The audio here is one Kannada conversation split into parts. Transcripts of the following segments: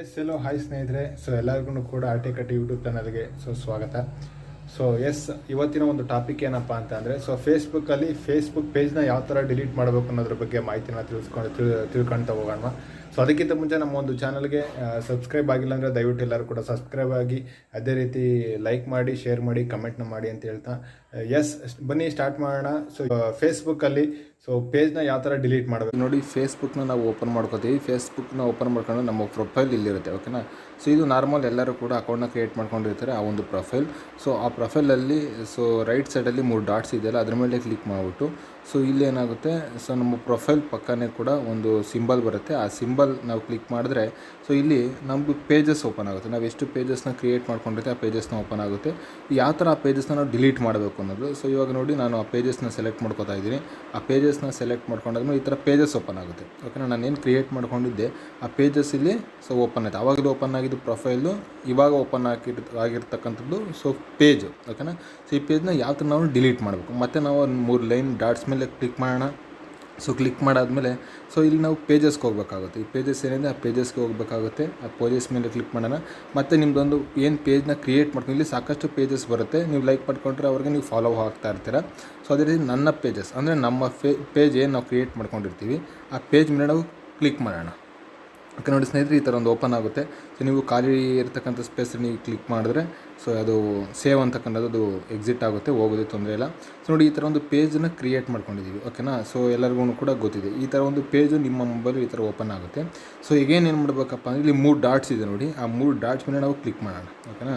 ಎಸ್ ಎಲ್ಲೋ ಹಾಯ್ ಸ್ನೇಹಿತರೆ. ಸೊ ಎಲ್ಲರಿಗೂ ಕೂಡ ಆರ್ಟಿಕಟ್ ಯೂಟ್ಯೂಬ್ ಚಾನಲ್ಗೆ ಸೊ ಸ್ವಾಗತ. ಸೊ ಎಸ್ ಇವತ್ತಿನ ಒಂದು ಟಾಪಿಕ್ ಏನಪ್ಪ ಅಂತ ಅಂದರೆ ಸೊ ಫೇಸ್ಬುಕ್ಕಲ್ಲಿ ಫೇಸ್ಬುಕ್ ಪೇಜ್ನ ಯಾವ ಥರ ಡಿಲೀಟ್ ಮಾಡಬೇಕು ಅನ್ನೋದ್ರ ಬಗ್ಗೆ ಮಾಹಿತಿನ ತಿಳಿಸ್ಕೊಂಡು ತಿಳ್ ತಿಳ್ಕೊಳ್ತಾ ಹೋಗೋಣ. ಸೊ ಅದಕ್ಕಿಂತ ಮುಂಚೆ ನಮ್ಮ ಒಂದು ಚಾನಲ್ಗೆ ಸಬ್ಸ್ಕ್ರೈಬ್ ಆಗಿಲ್ಲ ಅಂದರೆ ದಯವಿಟ್ಟು ಎಲ್ಲರೂ ಕೂಡ ಸಬ್ಸ್ಕ್ರೈಬ್ ಆಗಿ, ಅದೇ ರೀತಿ ಲೈಕ್ ಮಾಡಿ ಶೇರ್ ಮಾಡಿ ಕಮೆಂಟ್ನ ಮಾಡಿ ಅಂತ ಹೇಳ್ತಾ ಎಸ್ ಬನ್ನಿ ಸ್ಟಾರ್ಟ್ ಮಾಡೋಣ. ಸೊ ಫೇಸ್ಬುಕ್ಕಲ್ಲಿ ಸೊ ಪೇಜ್ನ ಯಾವ ಥರ ಡಿಲೀಟ್ ಮಾಡಬೇಕು? ನೋಡಿ ಫೇಸ್ಬುಕ್ನ ನಾವು ಓಪನ್ ಮಾಡ್ಕೋತೀವಿ. ಫೇಸ್ಬುಕ್ನ ಓಪನ್ ಮಾಡ್ಕೊಂಡು ನಮ್ಮ ಪ್ರೊಫೈಲ್ ಇಲ್ಲಿರುತ್ತೆ ಓಕೆನಾ ಸೊ ಇದು ನಾರ್ಮಲ್ ಎಲ್ಲರೂ ಕೂಡ ಅಕೌಂಟ್ನ ಕ್ರಿಯೇಟ್ ಮಾಡ್ಕೊಂಡಿರ್ತಾರೆ, ಆ ಒಂದು ಪ್ರೊಫೈಲ್ ಸೊ ಆ ಪ್ರೊಫೈಲಲ್ಲಿ ಸೊ ರೈಟ್ ಸೈಡಲ್ಲಿ ಮೂರು ಡಾಟ್ಸ್ ಇದೆಯಲ್ಲ ಅದ್ರ ಮೇಲೆ ಕ್ಲಿಕ್ ಮಾಡಿಬಿಟ್ಟು ಸೊ ಇಲ್ಲೇನಾಗುತ್ತೆ ಸೊ ನಮ್ಮ ಪ್ರೊಫೈಲ್ ಪಕ್ಕನೇ ಕೂಡ ಒಂದು ಸಿಂಬಲ್ ಬರುತ್ತೆ. ಆ ಸಿಂಬಲ್ ನಾವು ಕ್ಲಿಕ್ ಮಾಡಿದ್ರೆ ಸೊ ಇಲ್ಲಿ ನಮ್ಮದು ಪೇಜಸ್ ಓಪನ್ ಆಗುತ್ತೆ. ನಾವು ಎಷ್ಟು ಪೇಜಸ್ನ ಕ್ರಿಯೇಟ್ ಮಾಡ್ಕೊಂಡಿರ್ತೀವಿ, ಆ ಪೇಜಸ್ನ ಓಪನ್ ಆಗುತ್ತೆ. ಯಾವ ಥರ ಆ ಪೇಜಸ್ನ ನಾವು ಡಿಲೀಟ್ ಮಾಡಬೇಕು ಅನ್ನೋದು ಸೊ ಇವಾಗ ನೋಡಿ ನಾನು ಆ ಪೇಜಸ್ನ ಸೆಲೆಕ್ಟ್ ಮಾಡ್ಕೋತಾ ಇದ್ದೀನಿ. ಆ ಪೇಜಸ್ನ ಸೆಲೆಕ್ಟ್ ಮಾಡ್ಕೊಂಡಾದ್ಮೇಲೆ ಈ ಥರ ಪೇಜಸ್ ಓಪನ್ ಆಗುತ್ತೆ. ಓಕೆನಾ ನಾನು ಏನು ಕ್ರಿಯೇಟ್ ಮಾಡ್ಕೊಂಡಿದ್ದೆ, ಆ ಪೇಜಸ್ ಇಲ್ಲಿ ಸೊ ಓಪನ್ ಆಯಿತು. ಆವಾಗಲೂ ಓಪನ್ ಆಗಿದ್ದು ಪ್ರೊಫೈಲು ಇವಾಗ ಓಪನ್ ಆಗಿರ್, ಆಗಿರ್ತಕ್ಕಂಥದ್ದು ಸೊ ಪೇಜ್ ಓಕೆನಾ ಸೊ ಈ ಪೇಜ್ನ ಯಾವ ಥರ ನಾವು ಡಿಲೀಟ್ ಮಾಡಬೇಕು. ಮತ್ತು ನಾವು ಒಂದು ಮೂರು ಲೈನ್ ಡಾಟ್ಸ್ ಮೇಲೆ ಕ್ಲಿಕ್ ಮಾಡೋಣ. ಸೊ ಕ್ಲಿಕ್ ಮಾಡಾದಮೇಲೆ, ಸೊ ಇಲ್ಲಿ ನಾವು ಪೇಜಸ್ಗೆ ಹೋಗಬೇಕಾಗುತ್ತೆ. ಈ ಪೇಜಸ್ ಏನಿದೆ, ಆ ಪೇಜಸ್ಗೆ ಹೋಗಬೇಕಾಗುತ್ತೆ. ಆ ಪೇಜಸ್ ಮೇಲೆ ಕ್ಲಿಕ್ ಮಾಡೋಣ. ಮತ್ತು ನಿಮ್ಮದೊಂದು ಏನು ಪೇಜ್ನ ಕ್ರಿಯೇಟ್ ಮಾಡ್ಕೊಂಡು ಇಲ್ಲಿ ಸಾಕಷ್ಟು ಪೇಜಸ್ ಬರುತ್ತೆ. ನೀವು ಲೈಕ್ ಮಾಡ್ಕೊಂಡ್ರೆ ಅವ್ರಿಗೆ ನೀವು ಫಾಲೋ ಆಗ್ತಾ ಇರ್ತೀರ. ಸೊ ಅದೇ ರೀತಿ ನನ್ನ ಪೇಜಸ್ ಅಂದರೆ ನಮ್ಮ ಪೇಜ್ ಏನು ನಾವು ಕ್ರಿಯೇಟ್ ಮಾಡ್ಕೊಂಡಿರ್ತೀವಿ, ಆ ಪೇಜ್ ಮೇಲೆ ನಾವು ಕ್ಲಿಕ್ ಮಾಡೋಣ. ಓಕೆ, ನೋಡಿ ಸ್ನೇಹಿತರೆ, ಈ ಥರ ಒಂದು ಓಪನ್ ಆಗುತ್ತೆ. ಸೊ ನೀವು ಖಾಲಿ ಇರತಕ್ಕಂಥ ಸ್ಪೇಸ್ ನೀವು ಕ್ಲಿಕ್ ಮಾಡಿದ್ರೆ ಸೊ ಅದು ಸೇವ್ ಅಂತಕ್ಕಂಥದ್ದು ಅದು ಎಕ್ಸಿಟ್ ಆಗುತ್ತೆ, ಹೋಗೋದೇ ತೊಂದರೆ ಇಲ್ಲ. ಸೊ ನೋಡಿ ಈ ಥರ ಒಂದು ಪೇಜನ್ನು ಕ್ರಿಯೇಟ್ ಮಾಡ್ಕೊಂಡಿದ್ದೀವಿ ಓಕೆನಾ ಸೊ ಎಲ್ಲರಿಗೂ ಕೂಡ ಗೊತ್ತಿದೆ. ಈ ಥರ ಒಂದು ಪೇಜು ನಿಮ್ಮ ಮೊಬೈಲ್ ಈ ಥರ ಓಪನ್ ಆಗುತ್ತೆ. ಸೊ ಈಗೇನು ಏನು ಮಾಡಬೇಕಪ್ಪ ಅಂದರೆ, ಇಲ್ಲಿ ಮೂರು ಡಾಟ್ಸ್ ಇದೆ ನೋಡಿ. ಆ ಮೂರು ಡಾಟ್ಸ್ ಮೇಲೆ ನಾವು ಕ್ಲಿಕ್ ಮಾಡೋಣ ಓಕೆನಾ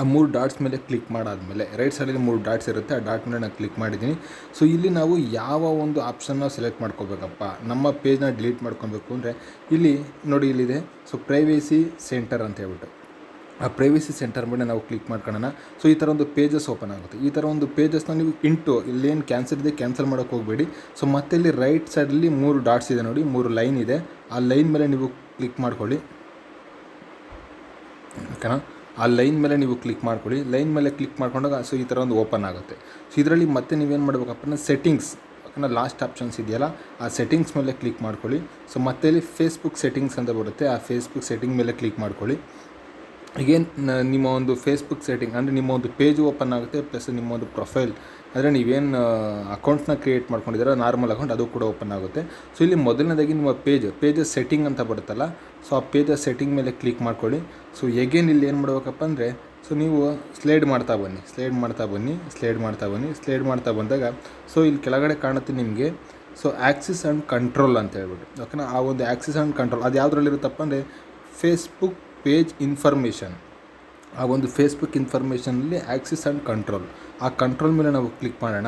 ಆ ಮೂರು ಡಾಟ್ಸ್ ಮೇಲೆ ಕ್ಲಿಕ್ ಮಾಡಾದಮೇಲೆ, ರೈಟ್ ಸೈಡಲ್ಲಿ ಮೂರು ಡಾಟ್ಸ್ ಇರುತ್ತೆ, ಆ ಡಾಟ್ ಮೇಲೆ ನಾನು ಕ್ಲಿಕ್ ಮಾಡಿದ್ದೀನಿ. ಸೊ ಇಲ್ಲಿ ನಾವು ಯಾವ ಒಂದು ಆಪ್ಷನ್ನ ಸೆಲೆಕ್ಟ್ ಮಾಡ್ಕೋಬೇಕಪ್ಪ, ನಮ್ಮ ಪೇಜ್ನ ಡಿಲೀಟ್ ಮಾಡ್ಕೊಬೇಕು ಅಂದರೆ, ಇಲ್ಲಿ ನೋಡಿ ಇಲ್ಲಿದೆ. ಸೊ ಪ್ರೈವೇಸಿ ಸೆಂಟರ್ ಅಂತ ಹೇಳ್ಬಿಟ್ಟು. ಆ ಪ್ರೈವೇಸಿ ಸೆಂಟರ್ ಮೇಲೆ ನಾವು ಕ್ಲಿಕ್ ಮಾಡ್ಕೊಳ್ಳೋಣ ಸೊ ಈ ಥರ ಒಂದು ಪೇಜಸ್ ಓಪನ್ ಆಗುತ್ತೆ. ಈ ಥರ ಒಂದು ಪೇಜಸ್ನ ನೀವು ಇಂಟು ಇಲ್ಲೇನು ಕ್ಯಾನ್ಸಲ್ ಇದೆ ಕ್ಯಾನ್ಸಲ್ ಮಾಡೋಕ್ಕೆ ಹೋಗಬೇಡಿ. ಸೊ ಮತ್ತೆ ಇಲ್ಲಿ ರೈಟ್ ಸೈಡಲ್ಲಿ ಮೂರು ಡಾಟ್ಸ್ ಇದೆ ನೋಡಿ, ಮೂರು ಲೈನ್ ಇದೆ. ಆ ಲೈನ್ ಮೇಲೆ ನೀವು ಕ್ಲಿಕ್ ಮಾಡ್ಕೊಳ್ಳಿ. ಓಕೆನಾ? ಆ ಲೈನ್ ಮೇಲೆ ನೀವು ಕ್ಲಿಕ್ ಮಾಡ್ಕೊಳ್ಳಿ. ಲೈನ್ ಮೇಲೆ ಕ್ಲಿಕ್ ಮಾಡ್ಕೊಂಡಾಗ ಸೊ ಈ ಥರ ಒಂದು ಓಪನ್ ಆಗುತ್ತೆ. ಸೊ ಇದರಲ್ಲಿ ಮತ್ತೆ ನೀವೇನು ಮಾಡಬೇಕಪ್ಪ ಸೆಟ್ಟಿಂಗ್ಸ್ ಓಕೆನಾ ಲಾಸ್ಟ್ ಆಪ್ಷನ್ಸ್ ಇದೆಯಲ್ಲ, ಆ ಸೆಟ್ಟಿಂಗ್ಸ್ ಮೇಲೆ ಕ್ಲಿಕ್ ಮಾಡ್ಕೊಳ್ಳಿ. ಸೊ ಮತ್ತೆ ಇಲ್ಲಿ ಫೇಸ್ಬುಕ್ ಸೆಟ್ಟಿಂಗ್ಸ್ ಅಂತ ಬರುತ್ತೆ. ಆ ಫೇಸ್ಬುಕ್ ಸೆಟ್ಟಿಂಗ್ ಮೇಲೆ ಕ್ಲಿಕ್ ಮಾಡ್ಕೊಳ್ಳಿ. ಈಗೇನು ನಿಮ್ಮ ಒಂದು ಫೇಸ್ಬುಕ್ ಸೆಟ್ಟಿಂಗ್ ಅಂದರೆ ನಿಮ್ಮ ಒಂದು ಪೇಜ್ ಓಪನ್ ಆಗುತ್ತೆ ಪ್ಲಸ್ ನಿಮ್ಮ ಒಂದು ಪ್ರೊಫೈಲ್ ಅಂದರೆ ನೀವೇನು ಅಕೌಂಟ್ಸ್ನ ಕ್ರಿಯೇಟ್ ಮಾಡ್ಕೊಂಡಿದ್ದೀರ ನಾರ್ಮಲ್ ಅಕೌಂಟ್ ಅದು ಕೂಡ ಓಪನ್ ಆಗುತ್ತೆ. ಸೊ ಇಲ್ಲಿ ಮೊದಲನೇದಾಗಿ ನಿಮ್ಮ ಪೇಜ್ ಪೇಜಸ್ ಸೆಟ್ಟಿಂಗ್ ಅಂತ ಬರುತ್ತಲ್ಲ ಸೊ ಆ ಪೇಜಸ್ ಸೆಟ್ಟಿಂಗ್ ಮೇಲೆ ಕ್ಲಿಕ್ ಮಾಡ್ಕೊಳ್ಳಿ. ಸೊ ಎಗೇನ್ ಇಲ್ಲಿ ಏನು ಮಾಡಬೇಕಪ್ಪ ಅಂದರೆ ಸೊ ನೀವು ಸ್ಲೈಡ್ ಮಾಡ್ತಾ ಬನ್ನಿ ಸ್ಲೈಡ್ ಮಾಡ್ತಾ ಬನ್ನಿ ಸ್ಲೈಡ್ ಮಾಡ್ತಾ ಬನ್ನಿ ಸ್ಲೈಡ್ ಮಾಡ್ತಾ ಬಂದಾಗ ಸೊ ಇಲ್ಲಿ ಕೆಳಗಡೆ ಕಾಣುತ್ತೆ ನಿಮಗೆ ಸೊ ಆ್ಯಕ್ಸಿಸ್ ಆ್ಯಂಡ್ ಕಂಟ್ರೋಲ್ ಅಂತ ಹೇಳ್ಬಿಟ್ಟು. ಓಕೆನಾ ಆ ಒಂದು ಆ್ಯಕ್ಸಿಸ್ ಆ್ಯಂಡ್ ಕಂಟ್ರೋಲ್ ಅದು ಯಾವುದ್ರಲ್ಲಿರುತ್ತಪ್ಪ ಅಂದರೆ ಫೇಸ್ಬುಕ್ ಪೇಜ್ ಇನ್ಫಾರ್ಮೇಷನ್. ಆ ಒಂದು ಫೇಸ್ಬುಕ್ ಇನ್ಫಾರ್ಮೇಷನಲ್ಲಿ ಆ್ಯಕ್ಸಿಸ್ ಆ್ಯಂಡ್ ಕಂಟ್ರೋಲ್. ಆ ಕಂಟ್ರೋಲ್ ಮೇಲೆ ನಾವು ಕ್ಲಿಕ್ ಮಾಡೋಣ.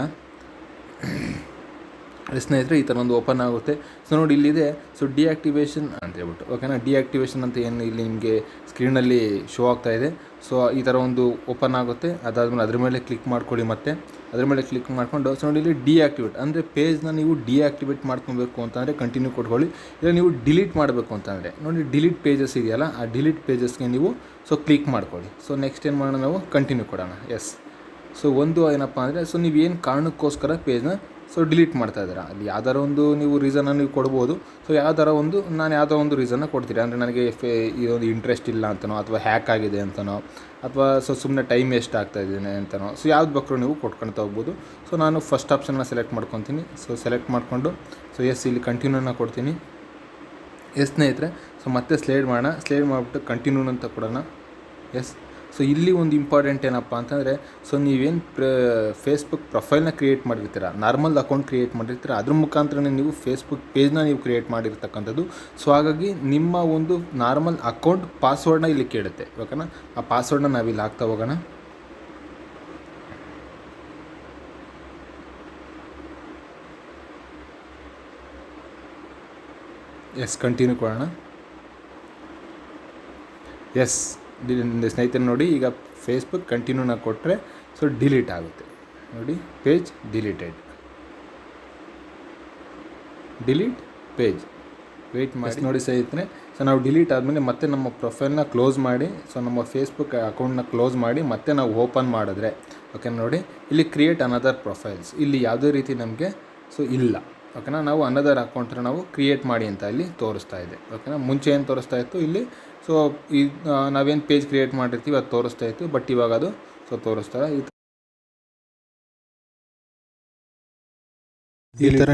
ಸ್ನೇಹಿತರೆ, ಈ ಥರ ಒಂದು ಓಪನ್ ಆಗುತ್ತೆ. ಸೊ ನೋಡಿ, ಇಲ್ಲಿದೆ. ಸೊ ಡಿಆಕ್ಟಿವೇಷನ್ ಅಂತ ಹೇಳ್ಬಿಟ್ಟು, ಓಕೆನಾ? ಡಿಆಕ್ಟಿವೇಷನ್ ಅಂತ ಏನು ಇಲ್ಲಿ ನಿಮಗೆ ಸ್ಕ್ರೀನಲ್ಲಿ ಶೋ ಆಗ್ತಾ ಇದೆ. ಸೊ ಈ ಥರ ಒಂದು ಓಪನ್ ಆಗುತ್ತೆ. ಅದಾದಮೇಲೆ ಅದ್ರ ಮೇಲೆ ಕ್ಲಿಕ್ ಮಾಡ್ಕೊಳ್ಳಿ ಮತ್ತೆ. ಅದ್ರ ಮೇಲೆ ಕ್ಲಿಕ್ ಮಾಡಿಕೊಂಡು ಸೊ ನೋಡಿ ಇಲ್ಲಿ ಡಿಆಕ್ಟಿವೇಟ್ ಅಂದರೆ ಪೇಜ್ನ ನೀವು ಡಿಆಕ್ಟಿವೇಟ್ ಮಾಡ್ಕೊಬೇಕು ಅಂತಂದರೆ ಕಂಟಿನ್ಯೂ ಕೊಟ್ಕೊಳ್ಳಿ. ಇಲ್ಲ, ನೀವು ಡಿಲೀಟ್ ಮಾಡಬೇಕು ಅಂತಂದರೆ ನೋಡಿ ಡಿಲೀಟ್ ಪೇಜಸ್ ಇದೆಯಲ್ಲ, ಆ ಡಿಲೀಟ್ ಪೇಜಸ್ಗೆ ನೀವು ಸೊ ಕ್ಲಿಕ್ ಮಾಡ್ಕೊಳ್ಳಿ. ಸೊ ನೆಕ್ಸ್ಟ್ ಏನು ಮಾಡೋಣ ನಾವು? ಕಂಟಿನ್ಯೂ ಕೊಡೋಣ. ಎಸ್ ಸೊ ಒಂದು ಏನಪ್ಪ ಅಂದರೆ ಸೊ ನೀವು ಏನು ಕಾರಣಕ್ಕೋಸ್ಕರ ಪೇಜ್ನ ಸೊ ಡಿಲೀಟ್ ಮಾಡ್ತಾ ಇದ್ದೀರಾ? ಅಲ್ಲಿ ಯಾವ್ದಾರ ಒಂದು ನೀವು ರೀಸನ್ನ ನೀವು ಕೊಡ್ಬೋದು. ಸೊ ಯಾವ್ದಾರ ಒಂದು, ನಾನು ಯಾವುದೋ ಒಂದು ರೀಸನ್ನ ಕೊಡ್ತೀರಿ ಅಂದರೆ ನನಗೆ ಈ ಇದೊಂದು ಇಂಟ್ರೆಸ್ಟ್ ಇಲ್ಲ ಅಂತನೋ, ಅಥವಾ ಹ್ಯಾಕ್ ಆಗಿದೆ ಅಂತನೋ, ಅಥವಾ ಸೊ ಸುಮ್ಮನೆ ಟೈಮ್ ವೇಸ್ಟ್ ಆಗ್ತಾ ಇದ್ದೀನಿ ಅಂತನೋ ಸೊ ಯಾವ್ದು ಬಕ್ರು ನೀವು ಕೊಟ್ಕೊಳ್ತಾ ಹೋಗ್ಬೋದು ಸೊ ನಾನು ಫಸ್ಟ್ ಆಪ್ಷನ್ನ ಸೆಲೆಕ್ಟ್ ಮಾಡ್ಕೊತೀನಿ. ಸೊ ಸೆಲೆಕ್ಟ್ ಮಾಡಿಕೊಂಡು ಸೊ ಎಸ್ ಇಲ್ಲಿ ಕಂಟಿನ್ಯೂನ ಕೊಡ್ತೀನಿ. ಎಸ್ ಸ್ನೇಹಿತರೆ ಸೊ ಮತ್ತೆ ಸ್ಲೈಡ್ ಮಾಡೋಣ. ಸ್ಲೈಡ್ ಮಾಡಿಬಿಟ್ಟು ಕಂಟಿನ್ಯೂ ಅಂತ ಕೊಡೋಣ. ಎಸ್ ಸೊ ಇಲ್ಲಿ ಒಂದು ಇಂಪಾರ್ಟೆಂಟ್ ಏನಪ್ಪ ಅಂತಂದರೆ ಸೊ ನೀವೇನು ಪ್ರ ಫೇಸ್ಬುಕ್ ಪ್ರೊಫೈಲ್ನ ಕ್ರಿಯೇಟ್ ಮಾಡಿರ್ತೀರ ನಾರ್ಮಲ್ ಅಕೌಂಟ್ ಕ್ರಿಯೇಟ್ ಮಾಡಿರ್ತೀರ, ಅದ್ರ ಮುಖಾಂತರನೇ ನೀವು ಫೇಸ್ಬುಕ್ ಪೇಜ್ನ ನೀವು ಕ್ರಿಯೇಟ್ ಮಾಡಿರ್ತಕ್ಕಂಥದ್ದು. ಸೊ ಹಾಗಾಗಿ ನಿಮ್ಮ ಒಂದು ನಾರ್ಮಲ್ ಅಕೌಂಟ್ ಪಾಸ್ವರ್ಡ್ನ ಇಲ್ಲಿ ಕೇಳುತ್ತೆ, ಓಕೆನಾ? ಆ ಪಾಸ್ವರ್ಡ್ನ ನಾವಿಲ್ಲಿ ಹಾಕ್ತಾ ಹೋಗೋಣ. ಎಸ್ ಕಂಟಿನ್ಯೂ ಕೊಡೋಣ. ಎಸ್ ಸ್ನೇಹಿತರೆ ನೋಡಿ ಈಗ ಫೇಸ್ಬುಕ್ ಕಂಟಿನ್ಯೂನ ಕೊಟ್ಟರೆ ಸೊ ಡಿಲೀಟ್ ಆಗುತ್ತೆ. ನೋಡಿ page deleted delete page wait ಮಾಡಿ. ನೋಡಿ ಸ್ನೇಹಿತರೆ ಸೊ ನಾವು ಡಿಲೀಟ್ ಆದಮೇಲೆ ಮತ್ತೆ ನಮ್ಮ ಪ್ರೊಫೈಲ್ನ ಕ್ಲೋಸ್ ಮಾಡಿ ಸೊ ನಮ್ಮ ಫೇಸ್ಬುಕ್ ಅಕೌಂಟ್ನ ಕ್ಲೋಸ್ ಮಾಡಿ ಮತ್ತೆ ನಾವು ಓಪನ್ ಮಾಡಿದ್ರೆ ಓಕೆ ನೋಡಿ ಇಲ್ಲಿ ಕ್ರಿಯೇಟ್ ಅನದರ್ ಪ್ರೊಫೈಲ್ಸ್ ಇಲ್ಲಿ ಯಾವುದೇ ರೀತಿ ನಮಗೆ ಸೊ ಇಲ್ಲ. ಓಕೆನಾ? ನಾವು ಅನದರ್ ಅಕೌಂಟ್ನ ನಾವು ಕ್ರಿಯೇಟ್ ಮಾಡಿ ಅಂತ ಇಲ್ಲಿ ತೋರಿಸ್ತಾ ಇದೆ. ಓಕೆನಾ? ಮುಂಚೆ ಏನು ತೋರಿಸ್ತಾ ಇತ್ತು ಇಲ್ಲಿ? ಸೊ ಈ ನಾವೇನು ಪೇಜ್ ಕ್ರಿಯೇಟ್ ಮಾಡಿರ್ತೀವಿ ಅದು ತೋರಿಸ್ತಾ ಇತ್ತು ಬಟ್ ಇವಾಗ ಅದು ಸೊ ತೋರಿಸ್ತಾರೆ ಈ ಈ ಥರ